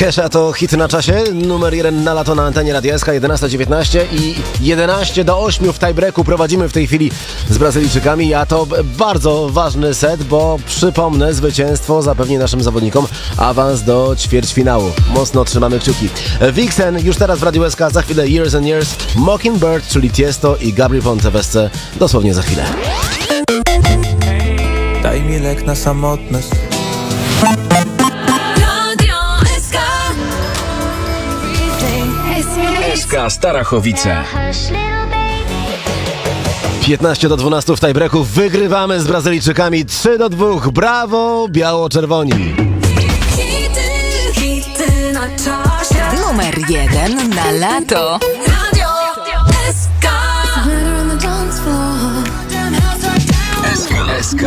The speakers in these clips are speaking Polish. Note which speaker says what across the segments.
Speaker 1: Kesha to hit na czasie, numer jeden na lato na antenie Radia SK 11.19 i 11 do 8 w tiebreaku prowadzimy w tej chwili z Brazylijczykami, a to bardzo ważny set, bo przypomnę, zwycięstwo zapewni naszym zawodnikom awans do ćwierćfinału. Mocno trzymamy kciuki. Vixen już teraz w Radiu SK, za chwilę Years and Years, Mockingbird, czyli Tiesto i Gabriel Ponte dosłownie za chwilę.
Speaker 2: Daj mi lek na samotność
Speaker 3: Starachowice.
Speaker 1: 15 do 12 w tiebreaku wygrywamy z Brazylijczykami 3 do 2. Brawo, biało-czerwoni.
Speaker 4: Numer jeden na lato.
Speaker 5: Radio SK.
Speaker 3: SK.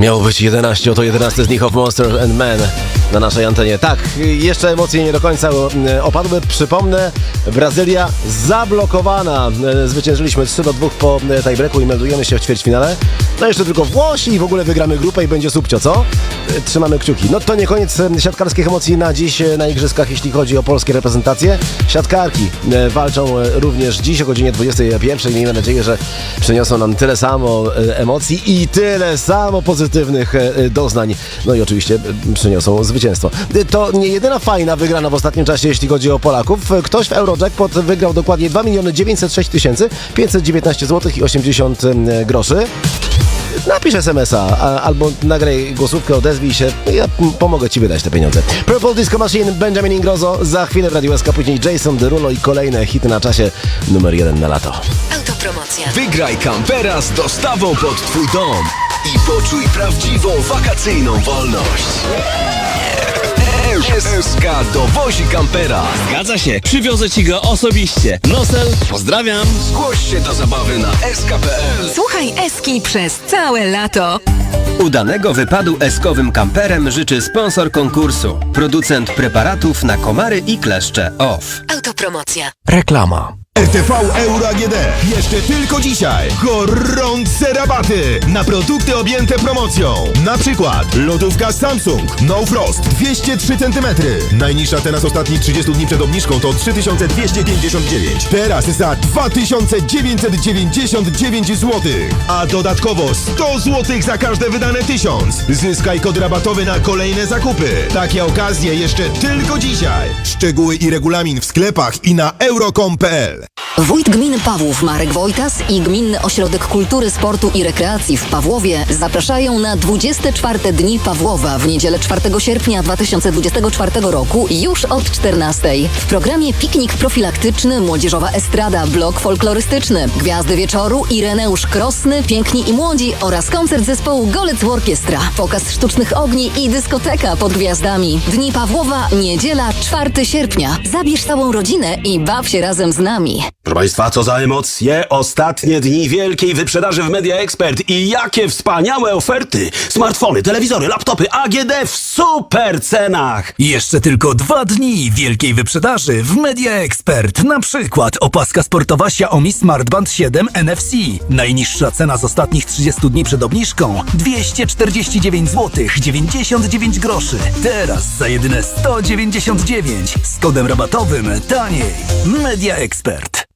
Speaker 1: Miało być 11, oto 11 z nich of Monster and Men na naszej antenie. Tak, jeszcze emocje nie do końca e, opadły. Przypomnę, Brazylia zablokowana. E, Zwyciężyliśmy 3 do 2 po e, tiebreaku i meldujemy się w ćwierćfinale. No jeszcze tylko Włosi i w ogóle wygramy grupę i będzie subcio, co? E, Trzymamy kciuki. No to nie koniec siatkarskich emocji na dziś na igrzyskach, jeśli chodzi o polskie reprezentacje. Siatkarki walczą również dziś o godzinie 21. Miejmy nadzieję, że przyniosą nam tyle samo emocji i tyle samo pozytywnych doznań. No i oczywiście przyniosą zwycięstwo. To nie jedyna fajna wygrana w ostatnim czasie, jeśli chodzi o Polaków. Ktoś w Eurojackpot wygrał dokładnie 2 miliony 906 tysięcy 519 zł i 80 e, groszy. Napisz SMS-a a, albo nagraj głosówkę, odezwij się. Ja pomogę Ci wydać te pieniądze. Purple Disco Machine, Benjamin Ingrozo, za chwilę w Radio SK, później Jason Derulo i kolejne hity na czasie numer jeden na lato.
Speaker 4: Autopromocja.
Speaker 3: Wygraj kampera z dostawą pod Twój dom i poczuj prawdziwą wakacyjną wolność. SK dowozi kampera.
Speaker 6: Zgadza się, przywiozę ci go osobiście. Nosel, pozdrawiam.
Speaker 3: Zgłoś się do zabawy na sk.pl.
Speaker 4: Słuchaj Eski przez całe lato.
Speaker 7: Udanego wypadu eskowym kamperem życzy sponsor konkursu. Producent preparatów na komary i kleszcze OFF.
Speaker 4: Autopromocja.
Speaker 2: Reklama
Speaker 8: RTV Euro AGD. Jeszcze tylko dzisiaj. Gorące rabaty na produkty objęte promocją. Na przykład lodówka Samsung No Frost 203 cm. Najniższa cena z ostatnich 30 dni przed obniżką to 3259. Teraz za 2999 zł. A dodatkowo 100 zł za każde wydane 1000. Zyskaj kod rabatowy na kolejne zakupy. Takie okazje jeszcze tylko dzisiaj. Szczegóły i regulamin w sklepach i na euro.com.pl.
Speaker 9: Wójt gminy Pawłów Marek Wojtas i Gminny Ośrodek Kultury, Sportu i Rekreacji w Pawłowie zapraszają na 24 Dni Pawłowa w niedzielę 4 sierpnia 2024 roku już od 14. W programie piknik profilaktyczny, młodzieżowa estrada, blok folklorystyczny, gwiazdy wieczoru, Ireneusz Krosny, Piękni i Młodzi oraz koncert zespołu Golec Orkiestra, pokaz sztucznych ogni i dyskoteka pod gwiazdami. Dni Pawłowa, niedziela 4 sierpnia. Zabierz całą rodzinę i baw się razem z nami.
Speaker 10: Proszę Państwa, co za emocje! Ostatnie dni wielkiej wyprzedaży w Media Expert i jakie wspaniałe oferty! Smartfony, telewizory, laptopy AGD w super cenach!
Speaker 6: Jeszcze tylko dwa dni wielkiej wyprzedaży w Media Expert. Na przykład opaska sportowa Xiaomi Smart Band 7 NFC. Najniższa cena z ostatnich 30 dni przed obniżką 249 zł 99 groszy. Teraz za jedyne 199 z kodem rabatowym taniej. Media Expert.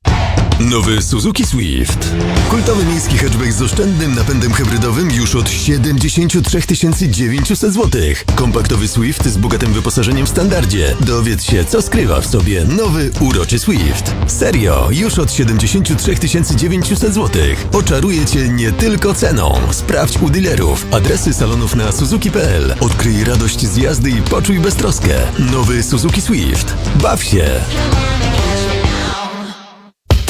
Speaker 8: Nowy Suzuki Swift. Kultowy miejski hatchback z oszczędnym napędem hybrydowym już od 73 900 zł. Kompaktowy Swift z bogatym wyposażeniem w standardzie. Dowiedz się, co skrywa w sobie nowy, uroczy Swift. Serio, już od 73 900 zł. Oczaruje Cię nie tylko ceną. Sprawdź u dealerów. Adresy salonów na suzuki.pl. Odkryj radość z jazdy i poczuj beztroskę. Nowy Suzuki Swift. Baw się!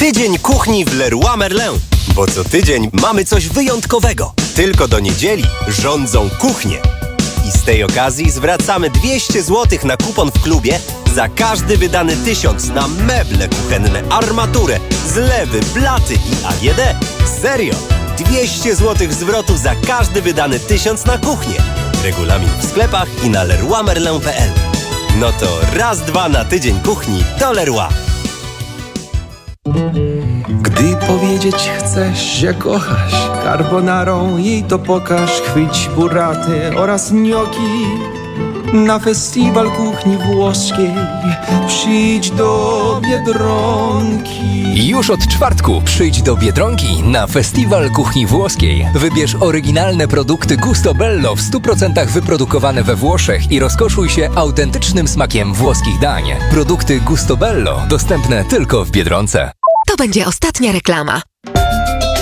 Speaker 7: Tydzień kuchni w Leroy Merlin. Bo co tydzień mamy coś wyjątkowego. Tylko do niedzieli rządzą kuchnie. I z tej okazji zwracamy 200 zł na kupon w klubie za każdy wydany tysiąc na meble kuchenne, armaturę, zlewy, blaty i AGD. Serio! 200 zł zwrotu za każdy wydany tysiąc na kuchnię. Regulamin w sklepach i na leroymerlin.pl. No to raz, dwa na tydzień kuchni to Leroy.
Speaker 2: Powiedzieć chcesz, że kochasz Carbonarą jej to pokaż Chwyć buraty oraz gnioki Na festiwal kuchni włoskiej Przyjdź do Biedronki
Speaker 11: Już od czwartku przyjdź do Biedronki na Festiwal Kuchni Włoskiej. Wybierz oryginalne produkty Gusto Bello w 100% wyprodukowane we Włoszech i rozkoszuj się autentycznym smakiem włoskich dań. Produkty Gusto Bello dostępne tylko w Biedronce.
Speaker 4: To będzie ostatnia reklama.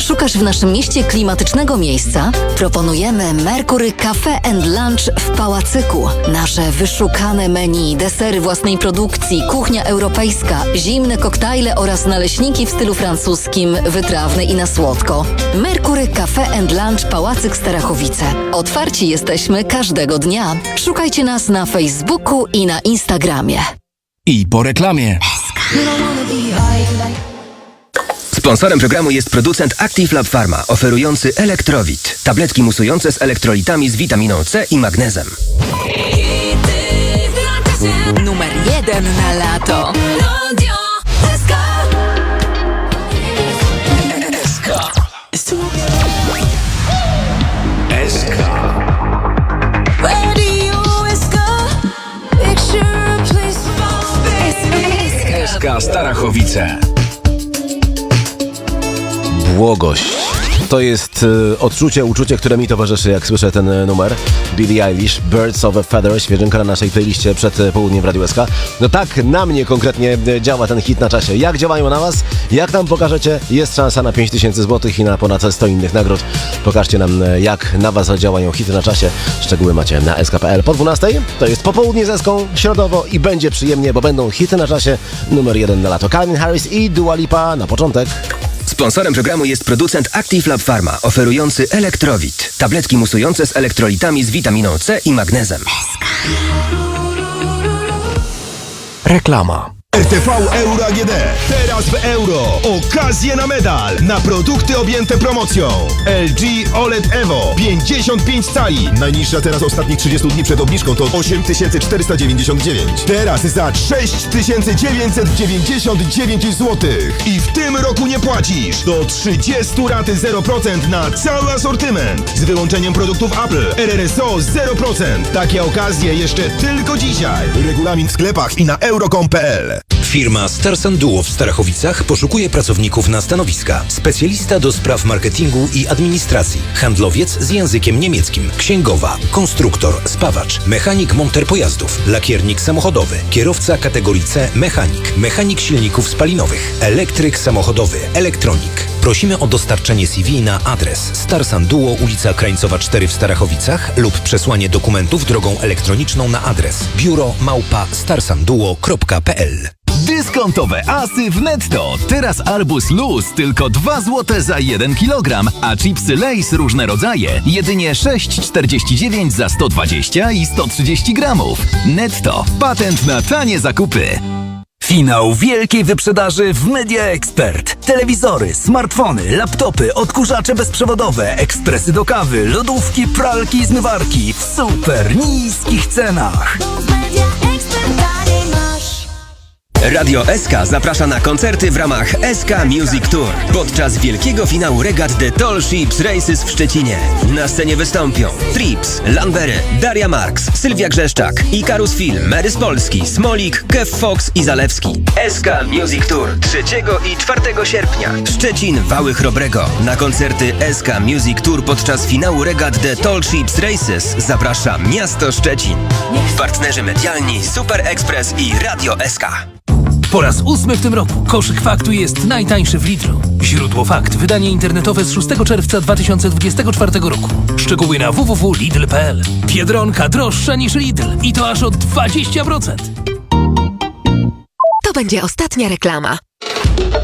Speaker 9: Szukasz w naszym mieście klimatycznego miejsca? Proponujemy Mercury Cafe and Lunch w Pałacyku. Nasze wyszukane menu, desery własnej produkcji, kuchnia europejska, zimne koktajle oraz naleśniki w stylu francuskim, wytrawne i na słodko. Mercury Cafe and Lunch Pałacyk Starachowice. Otwarci jesteśmy każdego dnia. Szukajcie nas na Facebooku i na Instagramie.
Speaker 11: I po reklamie.
Speaker 12: Sponsorem programu jest producent Active Lab Pharma, oferujący Elektrowit. Tabletki musujące z elektrolitami z witaminą C i magnezem.
Speaker 4: Numer jeden na lato.
Speaker 5: Radio SK. Radio SK. Picture please.
Speaker 3: SK Starachowice.
Speaker 1: Błogość. To jest e, odczucie, uczucie, które mi towarzyszy, jak słyszę ten e, numer. Billie Eilish, Birds of a Feather, świeżynka na naszej playliście przed e, południem w Radiu SK. No tak na mnie konkretnie działa ten hit na czasie. Jak działają na Was? Jak nam pokażecie? Jest szansa na 5000 zł i na ponad 100 innych nagród. Pokażcie nam, jak na Was działają hity na czasie. Szczegóły macie na sk.pl. Po 12 to jest popołudnie z Eską, środowo i będzie przyjemnie, bo będą hity na czasie numer jeden na lato. Calvin Harris i Dua Lipa na początek.
Speaker 12: Sponsorem programu jest producent Active Lab Pharma, oferujący Elektrowit. Tabletki musujące z elektrolitami z witaminą C i magnezem.
Speaker 11: Reklama.
Speaker 3: RTV Euro AGD. Teraz w euro. Okazje na medal. Na produkty objęte promocją. LG OLED Evo. 55 cali. Najniższa teraz ostatnich 30 dni przed obniżką to 8499. Teraz za 6999 zł. I w tym roku nie płacisz. Do 30 raty 0% na cały asortyment. Z wyłączeniem produktów Apple. RRSO 0%. Takie okazje jeszcze tylko dzisiaj. Regulamin w sklepach i na euro.com.pl.
Speaker 13: Firma Stars Duo w Starachowicach poszukuje pracowników na stanowiska. Specjalista do spraw marketingu i administracji. Handlowiec z językiem niemieckim. Księgowa. Konstruktor. Spawacz. Mechanik monter pojazdów. Lakiernik samochodowy. Kierowca kategorii C. Mechanik. Mechanik silników spalinowych. Elektryk samochodowy. Elektronik. Prosimy o dostarczenie CV na adres Starsan Duo, ulica Krańcowa 4 w Starachowicach lub przesłanie dokumentów drogą elektroniczną na adres biuro małpa starsanduo.pl
Speaker 14: Dyskontowe asy w netto. Teraz arbuz luz tylko 2 zł za 1 kg, a chipsy Lays różne rodzaje jedynie 6,49 za 120 i 130 gramów. Netto. Patent na tanie zakupy.
Speaker 6: Finał wielkiej wyprzedaży w Media Expert. Telewizory, smartfony, laptopy, odkurzacze bezprzewodowe, ekspresy do kawy, lodówki, pralki i zmywarki w super niskich cenach.
Speaker 12: Radio SK zaprasza na koncerty w ramach SK Music Tour. Podczas wielkiego finału regat The Tall Ships Races w Szczecinie. Na scenie wystąpią Trips, Lanbery, Daria Marks, Sylwia Grzeszczak, Ikarus Film, Mary z Polski, Smolik, Kev Fox i Zalewski. SK Music Tour 3 i 4 sierpnia. Szczecin, Wały Chrobrego. Na koncerty SK Music Tour podczas finału regat The Tall Ships Races zaprasza miasto Szczecin. Partnerzy medialni Super Express i Radio SK.
Speaker 15: Po raz ósmy w tym roku koszyk faktu jest najtańszy w Lidlu. Źródło fakt, wydanie internetowe z 6 czerwca 2024 roku. Szczegóły na www.lidl.pl. Biedronka droższa niż Lidl i to aż o 20%.
Speaker 4: To będzie ostatnia reklama.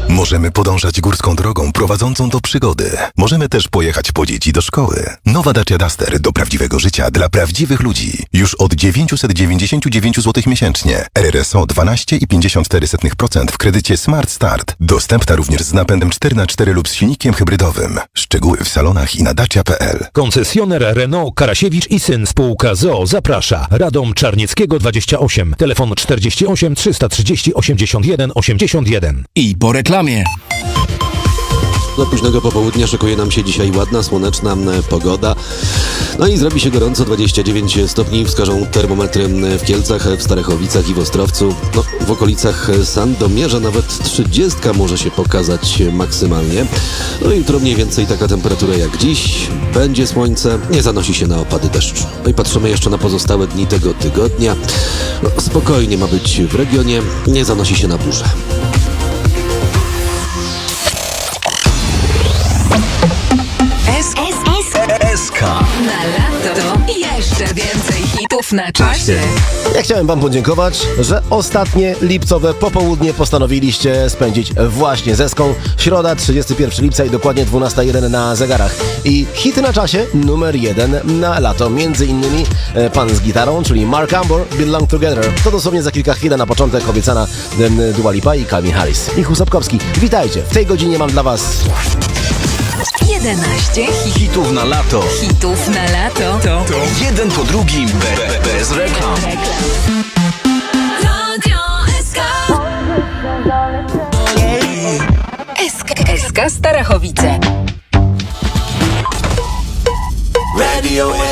Speaker 8: Możemy podążać górską drogą prowadzącą do przygody. Możemy też pojechać po dzieci do szkoły. Nowa Dacia Duster do prawdziwego życia dla prawdziwych ludzi. Już od 999 zł miesięcznie. RRSO 12,54% w kredycie Smart Start. Dostępna również z napędem 4x4 lub z silnikiem hybrydowym. Szczegóły w salonach i na dacia.pl.
Speaker 13: Koncesioner Renault Karasiewicz i Syn Spółka ZOO zaprasza. Radom Czarnieckiego 28. Telefon 48 330 81 81.
Speaker 11: I po reklamie.
Speaker 16: Do późnego popołudnia szykuje nam się dzisiaj ładna, słoneczna pogoda. No i zrobi się gorąco, 29 stopni wskażą termometry w Kielcach, w Starechowicach i w Ostrowcu. No, w okolicach Sandomierza nawet 30 może się pokazać maksymalnie. No i jutro mniej więcej taka temperatura jak dziś. Będzie słońce, nie zanosi się na opady deszczu. No i patrzymy jeszcze na pozostałe dni tego tygodnia. No, spokojnie ma być w regionie, nie zanosi się na burze.
Speaker 4: Hitów na czasie.
Speaker 1: Ja chciałem Wam podziękować, że ostatnie lipcowe popołudnie postanowiliście spędzić właśnie z Eską. Środa, 31 lipca i dokładnie 12.01 na zegarach. I hity na czasie numer jeden na lato. Między innymi e, pan z gitarą, czyli Mark Ambor, Belong Together. To dosłownie za kilka chwil, na początek obiecana Dua Lipa i Calvin Harris. Michał Sapkowski, witajcie. W tej godzinie mam dla Was
Speaker 4: 11 hit,
Speaker 14: Hitów na lato.
Speaker 4: hitów na lato. To,
Speaker 14: Jeden po drugim, be, be, bez reklam.
Speaker 5: Radio SK.
Speaker 4: SK, SK Starachowice.
Speaker 2: Radio. SK.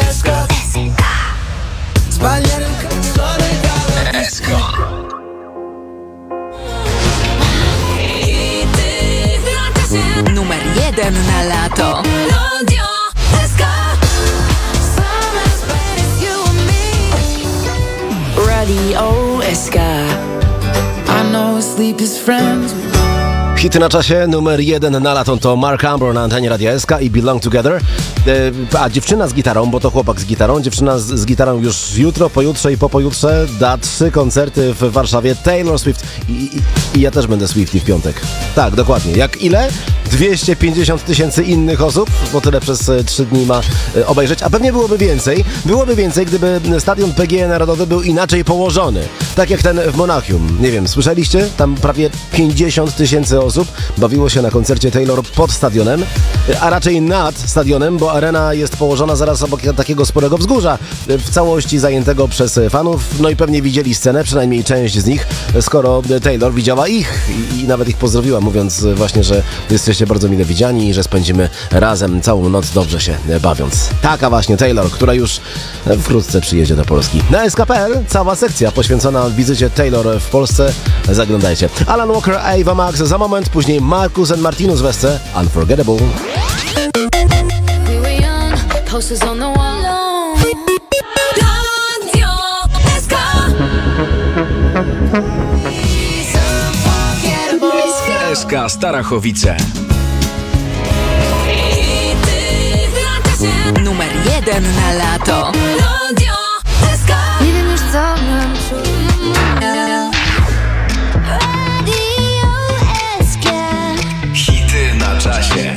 Speaker 1: Hity na czasie numer jeden na lato to Mark Ambro na antenie Radia SK i Belong Together. E, A dziewczyna z gitarą, bo to chłopak z gitarą, dziewczyna z, z gitarą już jutro, pojutrze i po pojutrze da trzy koncerty w Warszawie Taylor Swift i, i, i ja też będę Swifty w piątek. Tak, dokładnie. Jak ile? 250 tysięcy innych osób, bo tyle przez e, trzy dni ma e, obejrzeć, a pewnie byłoby więcej. Byłoby więcej, gdyby stadion PGE Narodowy był inaczej położony. Tak jak ten w Monachium. Nie wiem, słyszeliście? Tam prawie 50 tysięcy osób bawiło się na koncercie Taylor pod stadionem, a raczej nad stadionem, bo arena jest położona zaraz obok takiego sporego wzgórza, w całości zajętego przez fanów. No i pewnie widzieli scenę, przynajmniej część z nich, skoro Taylor widziała ich i, i nawet ich pozdrowiła, mówiąc właśnie, że jesteście bardzo mile widziani i że spędzimy razem całą noc dobrze się bawiąc. Taka właśnie Taylor, która już wkrótce przyjedzie do Polski. Na SKPL cała sekcja poświęcona wizycie Taylor w Polsce. Zaglądajcie. Alan Walker, Ava Max za moment, później Marcus and Martinus Wesce, Unforgettable.
Speaker 17: We were
Speaker 4: Numer jeden na lato.
Speaker 17: Nie wiem już co mam czuć. Radio SK.
Speaker 14: Hity na czasie.
Speaker 17: I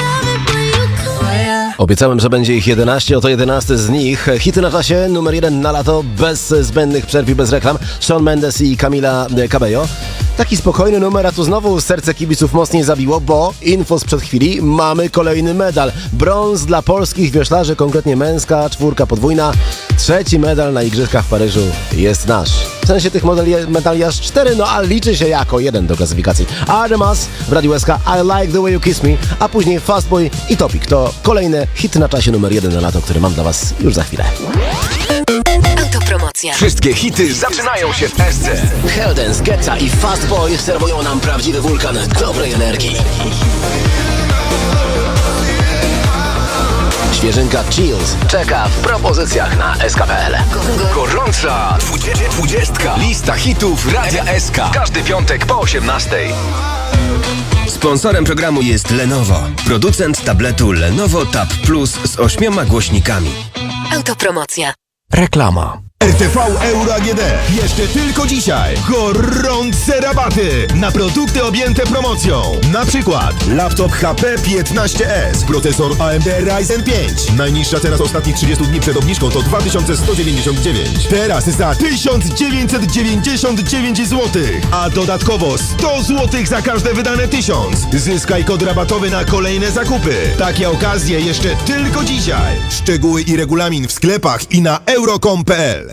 Speaker 17: love it when you come.
Speaker 1: Obiecałem, że będzie ich 11, oto 11 z nich. Hity na czasie, numer jeden na lato, bez zbędnych przerw i bez reklam. Shawn Mendes i Camila Cabello. Taki spokojny numer, a tu znowu serce kibiców mocniej zabiło, bo info sprzed chwili, mamy kolejny medal. Brąz dla polskich wioślarzy, konkretnie męska, czwórka podwójna. Trzeci medal na Igrzyskach w Paryżu jest nasz. W sensie tych modeli, medali aż cztery, no a liczy się jako jeden do klasyfikacji. Ademas w Radiu SK, I Like The Way You Kiss Me, a później Fastboy i Topic. To kolejny hit na czasie numer jeden na lato, który mam dla Was już za chwilę.
Speaker 14: Wszystkie hity zaczynają się w SC.
Speaker 1: Heldens, Getza i Fastboy serwują nam prawdziwy wulkan dobrej energii. Świeżynka Chills czeka w propozycjach na SKPL.
Speaker 14: Gorąca dwudzie- dwudziestka. Lista hitów Radia SK. Każdy piątek po 18.
Speaker 12: Sponsorem programu jest Lenovo, producent tabletu Lenovo Tab Plus z ośmioma głośnikami.
Speaker 4: Autopromocja.
Speaker 14: Reklama.
Speaker 3: RTV Euro AGD. Jeszcze tylko dzisiaj. Gorące rabaty na produkty objęte promocją. Na przykład laptop HP 15S, procesor AMD Ryzen 5. Najniższa cena z ostatnich 30 dni przed obniżką to 2199. Teraz za 1999 zł. A dodatkowo 100 zł za każde wydane 1000. Zyskaj kod rabatowy na kolejne zakupy. Takie okazje jeszcze tylko dzisiaj. Szczegóły i regulamin w sklepach i na euro.com.pl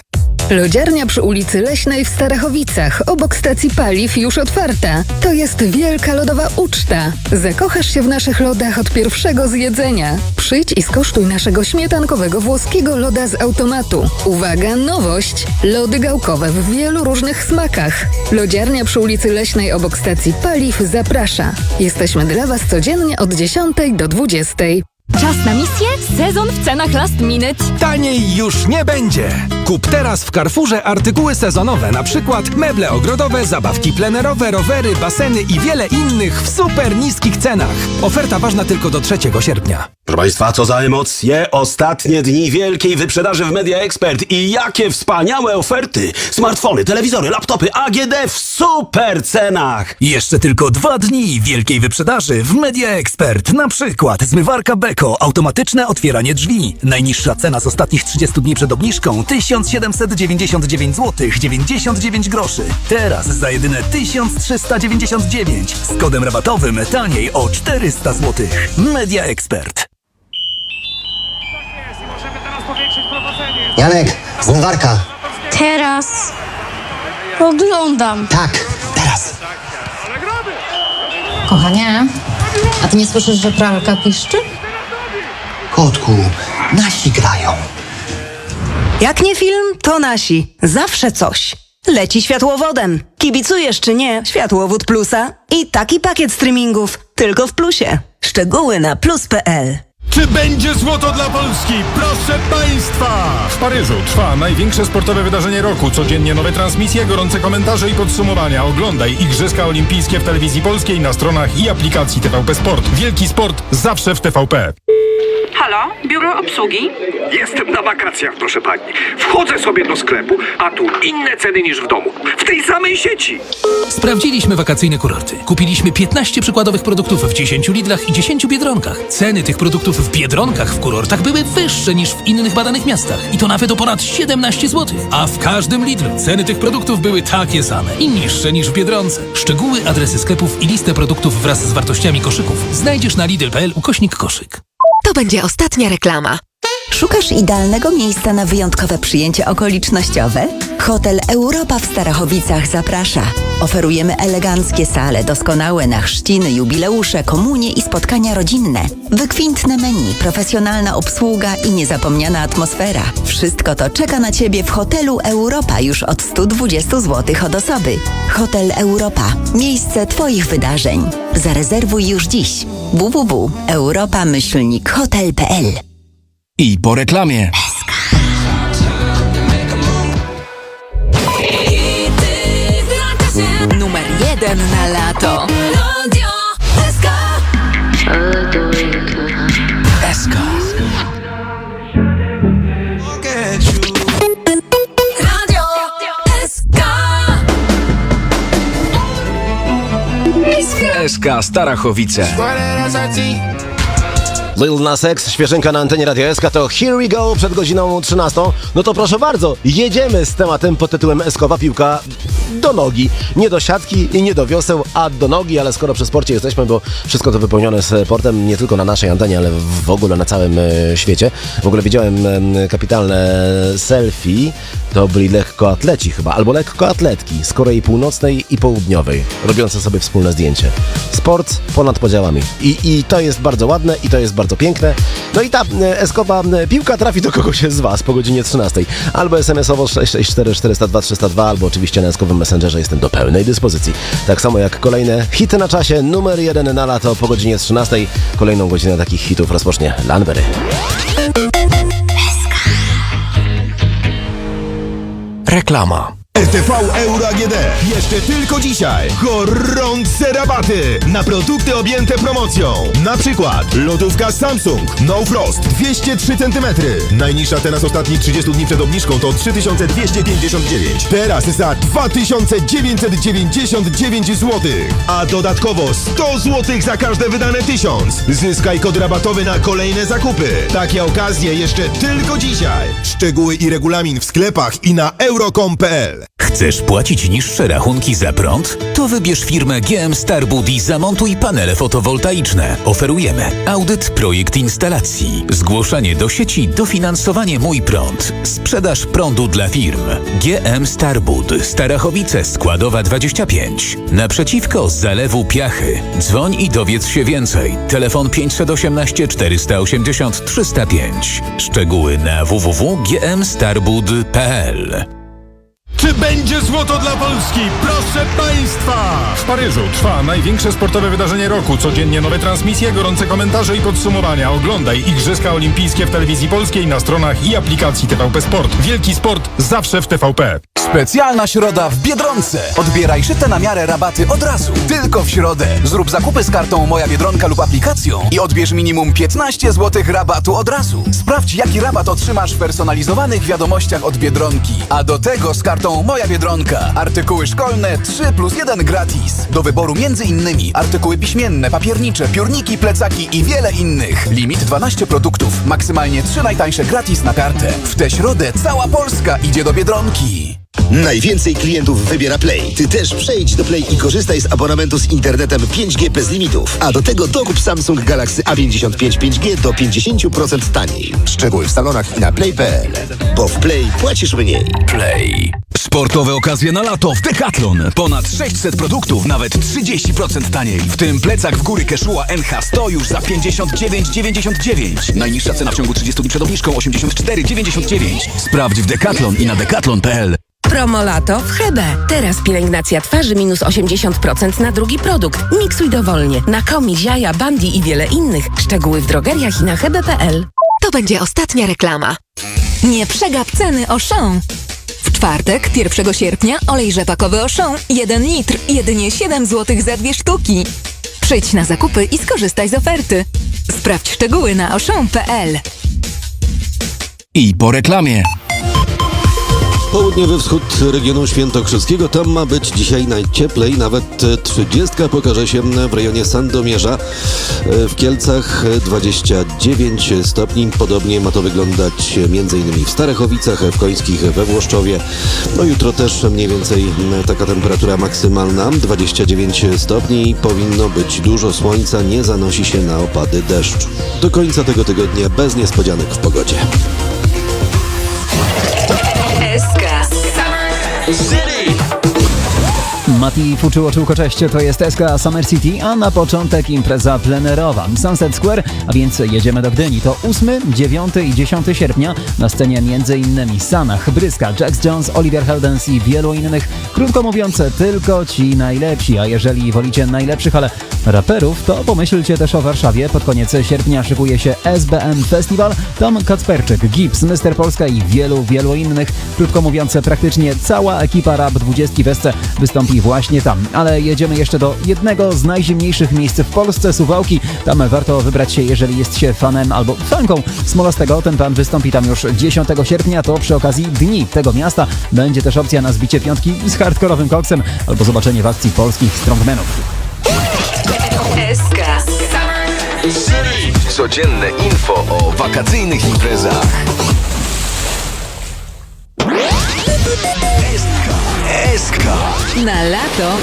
Speaker 18: Lodziarnia przy ulicy Leśnej w Starachowicach, obok stacji paliw już otwarta. To jest wielka lodowa uczta. Zakochasz się w naszych lodach od pierwszego zjedzenia. Przyjdź i skosztuj naszego śmietankowego włoskiego loda z automatu. Uwaga, nowość! Lody gałkowe w wielu różnych smakach. Lodziarnia przy ulicy Leśnej obok stacji paliw zaprasza. Jesteśmy dla Was codziennie od 10 do 20.
Speaker 19: Czas na misję? Sezon w cenach last minute.
Speaker 20: Taniej już nie będzie. Kup teraz w Carrefourze artykuły sezonowe, na przykład meble ogrodowe, zabawki plenerowe, rowery, baseny i wiele innych w super niskich cenach. Oferta ważna tylko do 3 sierpnia.
Speaker 10: Proszę Państwa, co za emocje! Ostatnie dni wielkiej wyprzedaży w Media Expert i jakie wspaniałe oferty! Smartfony, telewizory, laptopy AGD w super cenach!
Speaker 6: Jeszcze tylko dwa dni wielkiej wyprzedaży w Media Expert. Na przykład zmywarka Beko, automatyczne otwieranie drzwi. Najniższa cena z ostatnich 30 dni przed obniżką 1799 zł 99 groszy. Teraz za jedyne 1399 z kodem rabatowym taniej o 400 zł. Media Expert.
Speaker 21: Janek, zmywarka.
Speaker 17: Teraz oglądam.
Speaker 21: Tak, teraz.
Speaker 22: Kochanie, a ty nie słyszysz, że pralka piszczy?
Speaker 21: Kotku, nasi grają.
Speaker 23: Jak nie film, to nasi. Zawsze coś. Leci światłowodem. Kibicujesz czy nie, światłowód plusa i taki pakiet streamingów. Tylko w plusie. Szczegóły na plus.pl.
Speaker 24: Czy będzie złoto dla Polski? Proszę Państwa! W Paryżu trwa największe sportowe wydarzenie roku. Codziennie nowe transmisje, gorące komentarze i podsumowania. Oglądaj Igrzyska Olimpijskie w telewizji polskiej na stronach i aplikacji TVP Sport. Wielki sport zawsze w TVP.
Speaker 25: Halo, biuro obsługi?
Speaker 26: Jestem na wakacjach, proszę pani. Wchodzę sobie do sklepu, a tu inne ceny niż w domu. W tej samej sieci.
Speaker 15: Sprawdziliśmy wakacyjne kurorty. Kupiliśmy 15 przykładowych produktów w 10 Lidlach i 10 Biedronkach. Ceny tych produktów w Biedronkach w kurortach były wyższe niż w innych badanych miastach. I to nawet o ponad 17 zł. A w każdym Lidlu ceny tych produktów były takie same i niższe niż w Biedronce. Szczegóły, adresy sklepów i listę produktów wraz z wartościami koszyków znajdziesz na lidl.pl ukośnik koszyk.
Speaker 27: To będzie ostatnia reklama.
Speaker 28: Szukasz idealnego miejsca na wyjątkowe przyjęcie okolicznościowe? Hotel Europa w Starachowicach zaprasza. Oferujemy eleganckie sale, doskonałe na chrzciny, jubileusze, komunie i spotkania rodzinne. Wykwintne menu, profesjonalna obsługa i niezapomniana atmosfera. Wszystko to czeka na Ciebie w hotelu Europa już od 120 zł od osoby. Hotel Europa. Miejsce Twoich wydarzeń. Zarezerwuj już dziś. www.europa-hotel.pl
Speaker 14: I po reklamie.
Speaker 4: Numer jeden na lato.
Speaker 5: Radio SK.
Speaker 14: Eska.
Speaker 5: Radio SK.
Speaker 14: Eska Starachowice.
Speaker 1: Lil Nas X, świeżynka na antenie Radio SK to Here We Go przed godziną 13. No to proszę bardzo, jedziemy z tematem pod tytułem Eskowa piłka do nogi. Nie do siatki i nie do wioseł, a do nogi, ale skoro przy sporcie jesteśmy, bo wszystko to wypełnione sportem nie tylko na naszej antenie, ale w ogóle na całym e, świecie. W ogóle widziałem kapitalne selfie, to byli lekkoatleci chyba, albo lekkoatletki z Korei Północnej i Południowej, robiące sobie wspólne zdjęcie. Sport ponad podziałami. I, I to jest bardzo ładne i to jest bardzo piękne. No i ta e, eskowa e, piłka trafi do kogoś z Was po godzinie 13. Albo SMS-owo 664 402 302, albo oczywiście na eskowym Messengerze jestem do pełnej dyspozycji. Tak samo jak kolejne hity na czasie, numer jeden na lato po godzinie 13. Kolejną godzinę takich hitów rozpocznie Lanbery.
Speaker 14: Reklama.
Speaker 3: RTV Euro AGD. Jeszcze tylko dzisiaj. Gorące rabaty na produkty objęte promocją. Na przykład lodówka Samsung No Frost 203 cm. Najniższa cena z ostatnich 30 dni przed obniżką to 3259. Teraz za 2999 zł. A dodatkowo 100 zł za każde wydane 1000. Zyskaj kod rabatowy na kolejne zakupy. Takie okazje jeszcze tylko dzisiaj. Szczegóły i regulamin w sklepach i na euro.com.pl
Speaker 29: Chcesz płacić niższe rachunki za prąd? To wybierz firmę GM Starbud i zamontuj panele fotowoltaiczne. Oferujemy audyt, projekt instalacji, zgłoszenie do sieci, dofinansowanie Mój Prąd, sprzedaż prądu dla firm. GM Starbud, Starachowice, Składowa 25. Naprzeciwko Zalewu Piachy. Dzwoń i dowiedz się więcej. Telefon 518 480 305. Szczegóły na www.gmstarbud.pl
Speaker 24: Czy będzie złoto dla Polski? Proszę Państwa! W Paryżu trwa największe sportowe wydarzenie roku. Codziennie nowe transmisje, gorące komentarze i podsumowania. Oglądaj Igrzyska Olimpijskie w Telewizji Polskiej na stronach i aplikacji TVP Sport. Wielki sport zawsze w TVP.
Speaker 14: Specjalna środa w Biedronce. Odbieraj szyte na miarę rabaty od razu. Tylko w środę. Zrób zakupy z kartą Moja Biedronka lub aplikacją i odbierz minimum 15 zł rabatu od razu. Sprawdź, jaki rabat otrzymasz w personalizowanych wiadomościach od Biedronki. A do tego z kartą Moja Biedronka. Artykuły szkolne 3 plus 1 gratis. Do wyboru między innymi artykuły piśmienne, papiernicze, piórniki, plecaki i wiele innych. Limit 12 produktów. Maksymalnie 3 najtańsze gratis na kartę. W tę środę cała Polska idzie do Biedronki.
Speaker 30: Najwięcej klientów wybiera Play. Ty też przejdź do Play i korzystaj z abonamentu z internetem 5G bez limitów. A do tego dokup Samsung Galaxy A55 5G do 50% taniej. Szczegóły w salonach i na play.pl. Bo w Play płacisz mniej.
Speaker 14: Play. Sportowe okazje na lato w Decathlon. Ponad 600 produktów, nawet 30% taniej. W tym plecak w góry Keszua NH100 już za 59,99. Najniższa cena w ciągu 30 dni przed obniżką 84,99. Sprawdź w Decathlon i na decathlon.pl.
Speaker 27: Promo lato w Hebe. Teraz pielęgnacja twarzy minus 80% na drugi produkt. Miksuj dowolnie. Na komi, ziaja, bandi i wiele innych. Szczegóły w drogeriach i na hebe.pl. To będzie ostatnia reklama.
Speaker 4: Nie przegap ceny Auchan. W czwartek, 1 sierpnia, olej rzepakowy Auchan 1 litr, jedynie 7 zł za dwie sztuki. Przyjdź na zakupy i skorzystaj z oferty. Sprawdź szczegóły na auchan.pl.
Speaker 14: I po reklamie.
Speaker 31: Południowy wschód regionu świętokrzyskiego. Tam ma być dzisiaj najcieplej, nawet 30 pokaże się w rejonie Sandomierza. W Kielcach 29 stopni. Podobnie ma to wyglądać m.in. w Starechowicach, w Końskich, we Włoszczowie. No jutro też mniej więcej taka temperatura maksymalna. 29 stopni. Powinno być dużo słońca, nie zanosi się na opady deszczu. Do końca tego tygodnia bez niespodzianek w pogodzie.
Speaker 32: Mati Fuczyło cześć, to jest SK Summer City, a na początek impreza plenerowa. Sunset Square, a więc jedziemy do Gdyni. To 8, 9 i 10 sierpnia. Na scenie m.in. Sanach, Bryska, Jax Jones, Oliver Heldens i wielu innych. Krótko mówiąc, tylko ci najlepsi, a jeżeli wolicie najlepszych, ale raperów, to pomyślcie też o Warszawie. Pod koniec sierpnia szykuje się SBM Festival. Tam Kacperczyk, Gibbs, Mr. Polska i wielu, wielu innych. Krótko mówiąc, praktycznie cała ekipa Rap 20 Wesce wystąpi właśnie tam. Ale jedziemy jeszcze do jednego z najzimniejszych miejsc w Polsce, Suwałki. Tam warto wybrać się, jeżeli jest się fanem albo fanką Smolastego. Ten pan wystąpi tam już 10 sierpnia, to przy okazji Dni tego miasta będzie też opcja na zbicie piątki z hardkorowym koksem albo zobaczenie w akcji polskich strongmenów.
Speaker 33: SK
Speaker 34: Codzienne info o wakacyjnych imprezach.
Speaker 33: Na lato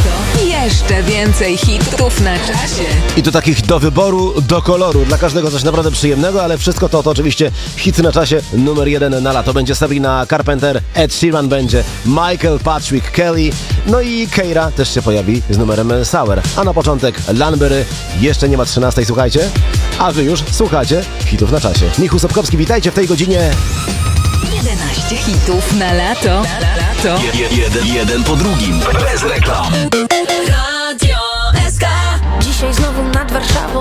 Speaker 33: jeszcze więcej hitów na czasie.
Speaker 1: I to takich do wyboru, do koloru. Dla każdego coś naprawdę przyjemnego, ale wszystko to, to oczywiście hity na czasie numer jeden na lato. Będzie Sabrina Carpenter, Ed Sheeran będzie, Michael Patrick Kelly, no i Keira też się pojawi z numerem Sour. A na początek Lanbery, jeszcze nie ma 13, słuchajcie. A wy już słuchacie hitów na czasie. Michu Sobkowski, witajcie w tej godzinie.
Speaker 4: 11 hitów na lato. Na lato.
Speaker 34: Je, jeden, jeden po drugim, bez reklam. Radio SK. Dzisiaj znowu nad Warszawą.